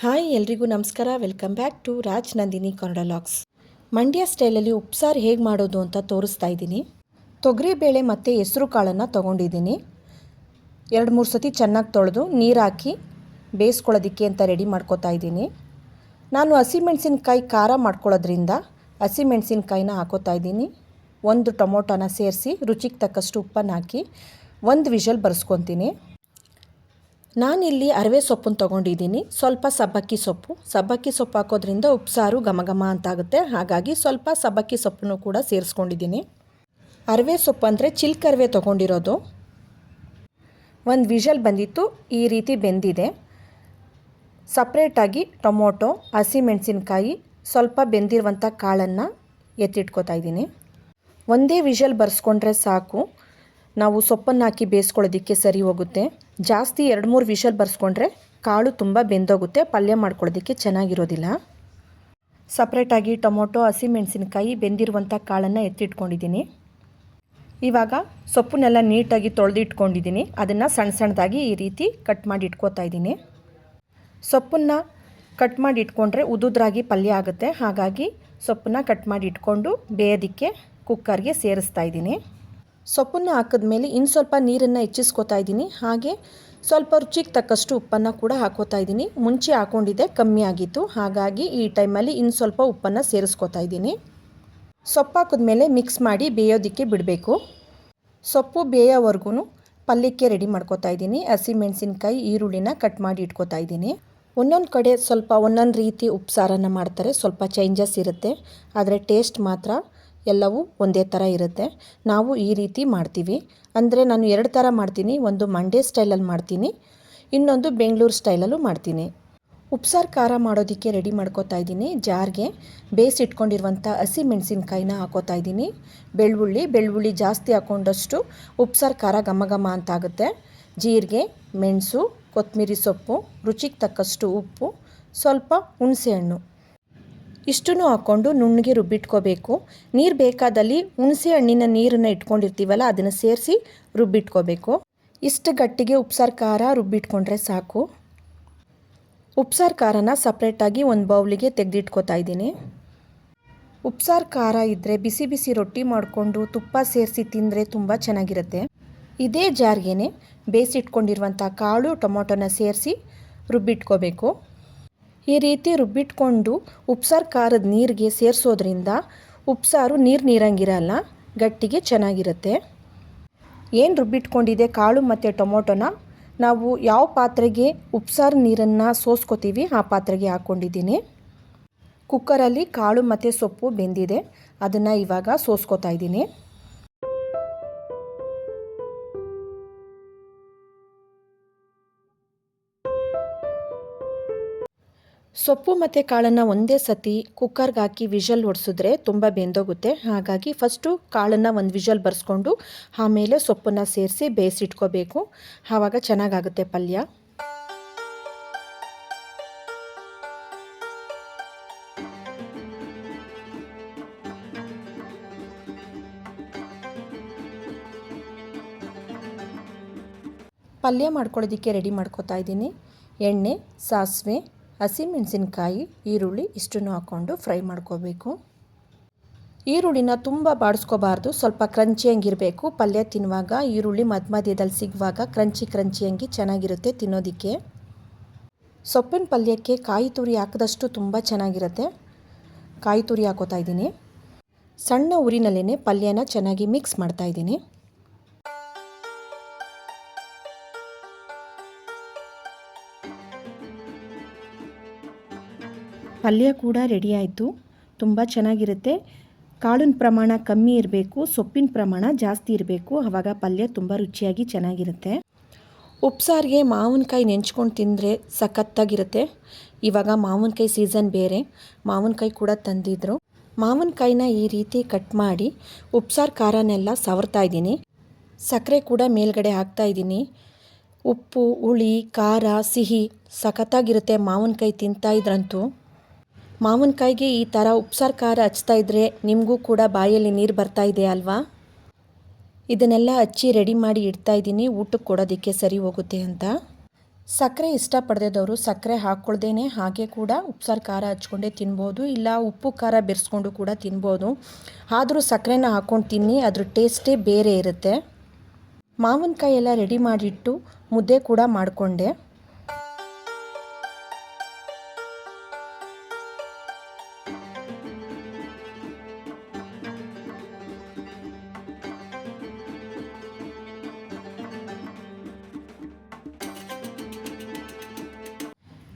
Hi ಎಲ್ರಿಗೂ ನಮಸ್ಕಾರ. Welcome back to Raj Nandini Kannada Mandya ಸ್ಟೈಲಲ್ಲಿ ಉಪ್ಸಾರು ಹೇಗೆ ಮಾಡೋದು ಅಂತ ತೋರಿಸ್ತಾ ಇದ್ದೀನಿ. ತೊಗರಿಬೇಳೆ ಮತ್ತು ಹೆಸರು ಕಾಳನ್ನು ತೊಗೊಂಡಿದ್ದೀನಿ. ಎರಡು ಮೂರು ಸತಿ ಚೆನ್ನಾಗಿ ತೊಳೆದು ನೀರು ಹಾಕಿ ಬೇಯಿಸ್ಕೊಳ್ಳೋದಕ್ಕೆ ಅಂತ ರೆಡಿ ಮಾಡ್ಕೋತಾ ಇದ್ದೀನಿ. ನಾನು ಹಸಿಮೆಣಸಿನ್ಕಾಯಿ ಖಾರ ಮಾಡ್ಕೊಳ್ಳೋದ್ರಿಂದ ಹಸಿಮೆಣಸಿನ್ಕಾಯಿನ ಹಾಕೋತಾ ಇದ್ದೀನಿ. ಒಂದು ಟೊಮೊಟೊನ ಸೇರಿಸಿ ರುಚಿಗೆ ತಕ್ಕಷ್ಟು ಉಪ್ಪನ್ನು ಹಾಕಿ ಒಂದು ವಿಷಲ್ ಬರ್ಸ್ಕೊತೀನಿ. ನಾನಿಲ್ಲಿ ಅರವೆ ಸೊಪ್ಪನ್ನು ತೊಗೊಂಡಿದ್ದೀನಿ. ಸ್ವಲ್ಪ ಸಬ್ಬಕ್ಕಿ ಸೊಪ್ಪು. ಸಬ್ಬಕ್ಕಿ ಸೊಪ್ಪು ಹಾಕೋದ್ರಿಂದ ಉಪ್ಸಾರು ಘಮ ಘಮ ಅಂತಾಗುತ್ತೆ. ಹಾಗಾಗಿ ಸ್ವಲ್ಪ ಸಬ್ಬಕ್ಕಿ ಸೊಪ್ಪನ್ನು ಕೂಡ ಸೇರಿಸ್ಕೊಂಡಿದ್ದೀನಿ. ಅರವೆ ಸೊಪ್ಪು ಅಂದರೆ ಚಿಲ್ಕರ್ವೆ ತೊಗೊಂಡಿರೋದು. ಒಂದು ವಿಷಲ್ ಬಂದಿತ್ತು. ಈ ರೀತಿ ಬೆಂದಿದೆ. ಸಪ್ರೇಟಾಗಿ ಟೊಮೊಟೊ ಹಸಿಮೆಣಸಿನ್ಕಾಯಿ ಸ್ವಲ್ಪ ಬೆಂದಿರುವಂಥ ಕಾಳನ್ನು ಎತ್ತಿಟ್ಕೋತಾ ಇದ್ದೀನಿ. ಒಂದೇ ವಿಷಲ್ ಬರ್ಸ್ಕೊಂಡ್ರೆ ಸಾಕು. ನಾವು ಸೊಪ್ಪನ್ನು ಹಾಕಿ ಬೇಯಿಸ್ಕೊಳ್ಳೋದಕ್ಕೆ ಸರಿ ಹೋಗುತ್ತೆ. ಜಾಸ್ತಿ ಎರಡು ಮೂರು ವಿಷಲ್ ಬರ್ಸ್ಕೊಂಡ್ರೆ ಕಾಳು ತುಂಬ ಬೆಂದೋಗುತ್ತೆ, ಪಲ್ಯ ಮಾಡ್ಕೊಳ್ಳೋದಕ್ಕೆ ಚೆನ್ನಾಗಿರೋದಿಲ್ಲ. ಸಪ್ರೇಟಾಗಿ ಟೊಮೊಟೊ ಹಸಿಮೆಣಸಿನ್ಕಾಯಿ ಬೆಂದಿರುವಂಥ ಕಾಳನ್ನು ಎತ್ತಿಟ್ಕೊಂಡಿದ್ದೀನಿ. ಇವಾಗ ಸೊಪ್ಪನ್ನೆಲ್ಲ ನೀಟಾಗಿ ತೊಳೆದಿಟ್ಕೊಂಡಿದ್ದೀನಿ. ಅದನ್ನು ಸಣ್ಣ ಸಣ್ಣದಾಗಿ ಈ ರೀತಿ ಕಟ್ ಮಾಡಿ ಇಟ್ಕೋತಾ ಇದ್ದೀನಿ. ಸೊಪ್ಪನ್ನು ಕಟ್ ಮಾಡಿ ಇಟ್ಕೊಂಡ್ರೆ ಉದುದ್ರಾಗಿ ಪಲ್ಯ ಆಗುತ್ತೆ. ಹಾಗಾಗಿ ಸೊಪ್ಪನ್ನ ಕಟ್ ಮಾಡಿ ಇಟ್ಕೊಂಡು ಬೇಯೋದಕ್ಕೆ ಕುಕ್ಕರ್ಗೆ ಸೇರಿಸ್ತಾ ಇದ್ದೀನಿ. ಸೊಪ್ಪನ್ನು ಹಾಕಿದ್ಮೇಲೆ ಇನ್ನು ಸ್ವಲ್ಪ ನೀರನ್ನು ಹೆಚ್ಚಿಸ್ಕೊತಾ ಇದ್ದೀನಿ. ಹಾಗೆ ಸ್ವಲ್ಪ ರುಚಿಗೆ ತಕ್ಕಷ್ಟು ಉಪ್ಪನ್ನು ಕೂಡ ಹಾಕೋತಾ ಇದ್ದೀನಿ. ಮುಂಚೆ ಹಾಕೊಂಡಿದ್ದೆ, ಕಮ್ಮಿ ಆಗಿತ್ತು. ಹಾಗಾಗಿ ಈ ಟೈಮಲ್ಲಿ ಇನ್ನು ಸ್ವಲ್ಪ ಉಪ್ಪನ್ನು ಸೇರಿಸ್ಕೊತಾ ಇದ್ದೀನಿ. ಸೊಪ್ಪು ಹಾಕಿದ್ಮೇಲೆ ಮಿಕ್ಸ್ ಮಾಡಿ ಬೇಯೋದಕ್ಕೆ ಬಿಡಬೇಕು. ಸೊಪ್ಪು ಬೇಯೋವರೆಗೂ ಪಲ್ಯಕ್ಕೆ ರೆಡಿ ಮಾಡ್ಕೋತಾ ಇದ್ದೀನಿ. ಹಸಿಮೆಣಸಿನ್ಕಾಯಿ ಈರುಳ್ಳಿನ ಕಟ್ ಮಾಡಿ ಇಟ್ಕೋತಾ ಇದ್ದೀನಿ. ಒಂದೊಂದು ಕಡೆ ಸ್ವಲ್ಪ ಒಂದೊಂದು ರೀತಿ ಉಪ್ಸಾರನ್ನು ಮಾಡ್ತಾರೆ. ಸ್ವಲ್ಪ ಚೇಂಜಸ್ ಇರುತ್ತೆ. ಆದರೆ ಟೇಸ್ಟ್ ಮಾತ್ರ ಎಲ್ಲವೂ ಒಂದೇ ಥರ ಇರುತ್ತೆ. ನಾವು ಈ ರೀತಿ ಮಾಡ್ತೀವಿ. ಅಂದರೆ ನಾನು ಎರಡು ಥರ ಮಾಡ್ತೀನಿ. ಒಂದು ಮಂಡ್ಯ ಸ್ಟೈಲಲ್ಲಿ ಮಾಡ್ತೀನಿ. ಇನ್ನೊಂದು ಬೆಂಗಳೂರು ಸ್ಟೈಲಲ್ಲೂ ಮಾಡ್ತೀನಿ. ಉಪ್ಸಾರು ಖಾರ ಮಾಡೋದಕ್ಕೆ ರೆಡಿ ಮಾಡ್ಕೋತಾ ಇದ್ದೀನಿ. ಜಾರ್ಗೆ ಬೇಯಿಸಿಟ್ಕೊಂಡಿರುವಂಥ ಹಸಿ ಮೆಣಸಿನ್ಕಾಯಿನ ಹಾಕೋತಾ ಇದ್ದೀನಿ. ಬೆಳ್ಳುಳ್ಳಿ ಬೆಳ್ಳುಳ್ಳಿ ಜಾಸ್ತಿ ಹಾಕೊಂಡಷ್ಟು ಉಪ್ಸಾರು ಖಾರ ಘಮ ಘಮ ಅಂತಾಗುತ್ತೆ. ಜೀರಿಗೆ, ಮೆಣಸು ಕೊತ್ತಂಬರಿ ಸೊಪ್ಪು, ರುಚಿಗೆ ತಕ್ಕಷ್ಟು ಉಪ್ಪು, ಸ್ವಲ್ಪ ಹುಣಸೆಹಣ್ಣು. ಇಷ್ಟನ್ನು ಹಾಕ್ಕೊಂಡು ನುಣ್ಣಗೆ ರುಬ್ಬಿಟ್ಕೋಬೇಕು. ನೀರು ಬೇಕಾದಲ್ಲಿ ಹುಣಸೆ ಹಣ್ಣಿನ ನೀರನ್ನು ಇಟ್ಕೊಂಡಿರ್ತೀವಲ್ಲ, ಅದನ್ನು ಸೇರಿಸಿ ರುಬ್ಬಿಟ್ಕೋಬೇಕು. ಇಷ್ಟು ಗಟ್ಟಿಗೆ ಉಪ್ಸಾರು ಖಾರ ರುಬ್ಬಿಟ್ಕೊಂಡ್ರೆ ಸಾಕು. ಉಪ್ಸಾರು ಖಾರನ ಸಪ್ರೇಟಾಗಿ ಒಂದು ಬೌಲಿಗೆ ತೆಗೆದಿಟ್ಕೋತಾ ಇದ್ದೀನಿ. ಉಪ್ಸಾರು ಖಾರ ಇದ್ದರೆ ಬಿಸಿ ಬಿಸಿ ರೊಟ್ಟಿ ಮಾಡಿಕೊಂಡು ತುಪ್ಪ ಸೇರಿಸಿ ತಿಂದರೆ ತುಂಬ ಚೆನ್ನಾಗಿರುತ್ತೆ. ಇದೇ ಜಾರ್ಗೆ ಬೇಯಿಸಿಟ್ಕೊಂಡಿರುವಂಥ ಕಾಳು, ಟೊಮೊಟೊನ ಸೇರಿಸಿ ರುಬ್ಬಿಟ್ಕೋಬೇಕು. ಈ ರೀತಿ ರುಬ್ಬಿಟ್ಕೊಂಡು ಉಪ್ಸಾರು ಖಾರದ ನೀರಿಗೆ ಸೇರಿಸೋದ್ರಿಂದ ಉಪ್ಸಾರು ನೀರು ನೀರಂಗಿರಲ್ಲ, ಗಟ್ಟಿಗೆ ಚೆನ್ನಾಗಿರುತ್ತೆ. ಏನು ರುಬ್ಬಿಟ್ಕೊಂಡಿದೆ ಕಾಳು ಮತ್ತು ಟೊಮೊಟೊನ? ನಾವು ಯಾವ ಪಾತ್ರೆಗೆ ಉಪ್ಸಾರು ನೀರನ್ನು ಸೋಸ್ಕೋತೀವಿ, ಆ ಪಾತ್ರೆಗೆ ಹಾಕ್ಕೊಂಡಿದ್ದೀನಿ ಕುಕ್ಕರಲ್ಲಿ ಕಾಳು ಮತ್ತು ಸೊಪ್ಪು ಬೆಂದಿದೆ, ಅದನ್ನು ಇವಾಗ ಸೋಸ್ಕೋತಾ ಇದ್ದೀನಿ. ಸೊಪ್ಪು ಮತ್ತು ಕಾಳನ್ನು ಒಂದೇ ಸತಿ ಕುಕ್ಕರ್ಗೆ ಹಾಕಿ ವಿಷಲ್ ಹೊಡೆಸಿದ್ರೆ ತುಂಬ ಬೆಂದೋಗುತ್ತೆ. ಹಾಗಾಗಿ ಫಸ್ಟು ಕಾಳನ್ನು ಒಂದು ವಿಷಲ್ ಬರ್ಸ್ಕೊಂಡು ಆಮೇಲೆ ಸೊಪ್ಪನ್ನು ಸೇರಿಸಿ ಬೇಯಿಸಿಟ್ಕೋಬೇಕು. ಆವಾಗ ಚೆನ್ನಾಗಾಗುತ್ತೆ ಪಲ್ಯ. ಪಲ್ಯ ಮಾಡ್ಕೊಳ್ಳೋದಕ್ಕೆ ರೆಡಿ ಮಾಡ್ಕೋತಾ ಇದ್ದೀನಿ. ಎಣ್ಣೆ, ಸಾಸಿವೆ ಹಸಿಮೆಣಸಿನ್ಕಾಯಿ ಈರುಳ್ಳಿ ಇಷ್ಟನ್ನು ಹಾಕ್ಕೊಂಡು ಫ್ರೈ ಮಾಡ್ಕೋಬೇಕು. ಈರುಳ್ಳಿನ ತುಂಬ ಬಾಡಿಸ್ಕೋಬಾರ್ದು, ಸ್ವಲ್ಪ ಕ್ರಂಚಿಯಂಗಿರಬೇಕು ಪಲ್ಯ ತಿನ್ನುವಾಗ ಈರುಳ್ಳಿ ಮಧ್ಯ ಮಧ್ಯದಲ್ಲಿ ಸಿಗುವಾಗ ಕ್ರಂಚಿ ಕ್ರಂಚಿಯಂಗಿ ಚೆನ್ನಾಗಿರುತ್ತೆ ತಿನ್ನೋದಕ್ಕೆ. ಸೊಪ್ಪಿನ ಪಲ್ಯಕ್ಕೆ ಕಾಯಿ ತುರಿ ಹಾಕಿದಷ್ಟು ತುಂಬ ಚೆನ್ನಾಗಿರುತ್ತೆ. ಕಾಯಿ ತುರಿ ಹಾಕೋತಾ ಇದ್ದೀನಿ. ಸಣ್ಣ ಉರಿನಲ್ಲೇ ಪಲ್ಯನ ಚೆನ್ನಾಗಿ ಮಿಕ್ಸ್ ಮಾಡ್ತಾ ಪಲ್ಯ ಕೂಡ ರೆಡಿ ಆಯಿತು. ತುಂಬ ಚೆನ್ನಾಗಿರುತ್ತೆ. ಕಾಳಿನ ಪ್ರಮಾಣ ಕಮ್ಮಿ ಇರಬೇಕು, ಸೊಪ್ಪಿನ ಪ್ರಮಾಣ ಜಾಸ್ತಿ ಇರಬೇಕು. ಆವಾಗ ಪಲ್ಯ ತುಂಬ ರುಚಿಯಾಗಿ ಚೆನ್ನಾಗಿರುತ್ತೆ. ಉಪ್ಸಾರಿಗೆ ಮಾವಿನಕಾಯಿ ನೆಂಚ್ಕೊಂಡು ತಿಂದರೆ ಸಖತ್ತಾಗಿರುತ್ತೆ. ಇವಾಗ ಮಾವಿನಕಾಯಿ ಸೀಸನ್ ಬೇರೆ. ಮಾವಿನಕಾಯಿ ಕೂಡ ತಂದಿದ್ರು. ಮಾವಿನಕಾಯಿನ ಈ ರೀತಿ ಕಟ್ ಮಾಡಿ ಉಪ್ಸಾರು ಖಾರನೆಲ್ಲ ಸವರ್ತಾ ಇದ್ದೀನಿ. ಸಕ್ಕರೆ ಕೂಡ ಮೇಲ್ಗಡೆ ಹಾಕ್ತಾ ಇದ್ದೀನಿ. ಉಪ್ಪು, ಹುಳಿ, ಖಾರ, ಸಿಹಿ ಸಖತ್ತಾಗಿರುತ್ತೆ ಮಾವಿನಕಾಯಿ ತಿಂತಾ ಇದ್ರಂತೂ. ಮಾವಿನಕಾಯಿಗೆ ಈ ಥರ ಉಪ್ಸಾರು ಖಾರ ಹಚ್ತಾ ಇದ್ದರೆ ನಿಮಗೂ ಕೂಡ ಬಾಯಲ್ಲಿ ನೀರು ಬರ್ತಾ ಇದೆ ಅಲ್ವಾ? ಇದನ್ನೆಲ್ಲ ಹಚ್ಚಿ ರೆಡಿ ಮಾಡಿ ಇಡ್ತಾ ಇದ್ದೀನಿ, ಊಟಕ್ಕೆ ಕೊಡೋದಕ್ಕೆ ಸರಿ ಹೋಗುತ್ತೆ ಅಂತ. ಸಕ್ಕರೆ ಇಷ್ಟಪಡದೇದವರು ಸಕ್ಕರೆ ಹಾಕ್ಕೊಳ್ದೇನೆ ಹಾಗೆ ಕೂಡ ಉಪ್ಸಾರು ಖಾರ ಹಚ್ಕೊಂಡೇ ತಿನ್ಬೋದು, ಇಲ್ಲ ಉಪ್ಪು ಖಾರ ಬೆರೆಸ್ಕೊಂಡು ಕೂಡ ತಿನ್ಬೋದು. ಆದರೂ ಸಕ್ಕರೆನ ಹಾಕ್ಕೊಂಡು ತಿನ್ನಿ, ಅದ್ರ ಟೇಸ್ಟೇ ಬೇರೆ ಇರುತ್ತೆ. ಮಾವಿನಕಾಯಿ ಎಲ್ಲ ರೆಡಿ ಮಾಡಿಟ್ಟು ಮುದ್ದೆ ಕೂಡ ಮಾಡಿಕೊಂಡೆ.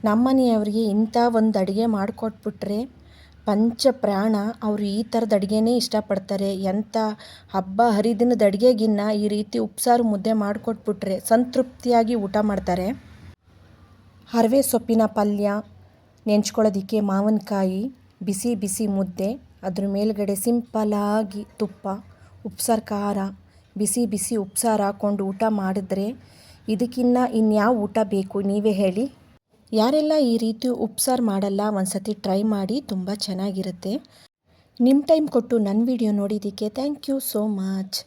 ನಮ್ಮನೆಯವರಿಗೆ ಇಂಥ ಒಂದು ಅಡುಗೆ ಮಾಡಿಕೊಟ್ಬಿಟ್ರೆ ಪಂಚ ಪ್ರಾಣ, ಅವರು ಈ ಥರದ ಅಡುಗೆನೇ ಇಷ್ಟಪಡ್ತಾರೆ. ಎಂಥ ಹಬ್ಬ ಹರಿದಿನದ ಅಡುಗೆಗಿನ್ನ ಈ ರೀತಿ ಉಪ್ಸಾರು ಮುದ್ದೆ ಮಾಡಿಕೊಟ್ಬಿಟ್ರೆ ಸಂತೃಪ್ತಿಯಾಗಿ ಊಟ ಮಾಡ್ತಾರೆ. ಹರವೆ ಸೊಪ್ಪಿನ ಪಲ್ಯ ನೆಂಚ್ಕೊಳ್ಳೋದಕ್ಕೆ ಮಾವಿನಕಾಯಿ, ಬಿಸಿ ಬಿಸಿ ಮುದ್ದೆ, ಅದ್ರ ಮೇಲ್ಗಡೆ ಸಿಂಪಲಾಗಿ ತುಪ್ಪ, ಉಪ್ಸಾರು ಖಾರ, ಬಿಸಿ ಬಿಸಿ ಉಪ್ಸಾರು ಹಾಕ್ಕೊಂಡು ಊಟ ಮಾಡಿದ್ರೆ ಇದಕ್ಕಿನ್ನ ಇನ್ಯಾವ ಊಟ ಬೇಕು ನೀವೇ ಹೇಳಿ. ಯಾರೆಲ್ಲ ಈ ರೀತಿ ಉಪ್ಸಾರು ಮಾಡಲ್ಲ, ಒಂದ್ಸತಿ ಟ್ರೈ ಮಾಡಿ ತುಂಬ ಚೆನ್ನಾಗಿರುತ್ತೆ. ನಿಮ್ಮ ಟೈಮ್ ಕೊಟ್ಟು ನನ್ನ ವಿಡಿಯೋ ನೋಡಿದ್ದಕ್ಕೆ ಥ್ಯಾಂಕ್ ಯು ಸೋ ಮಚ್.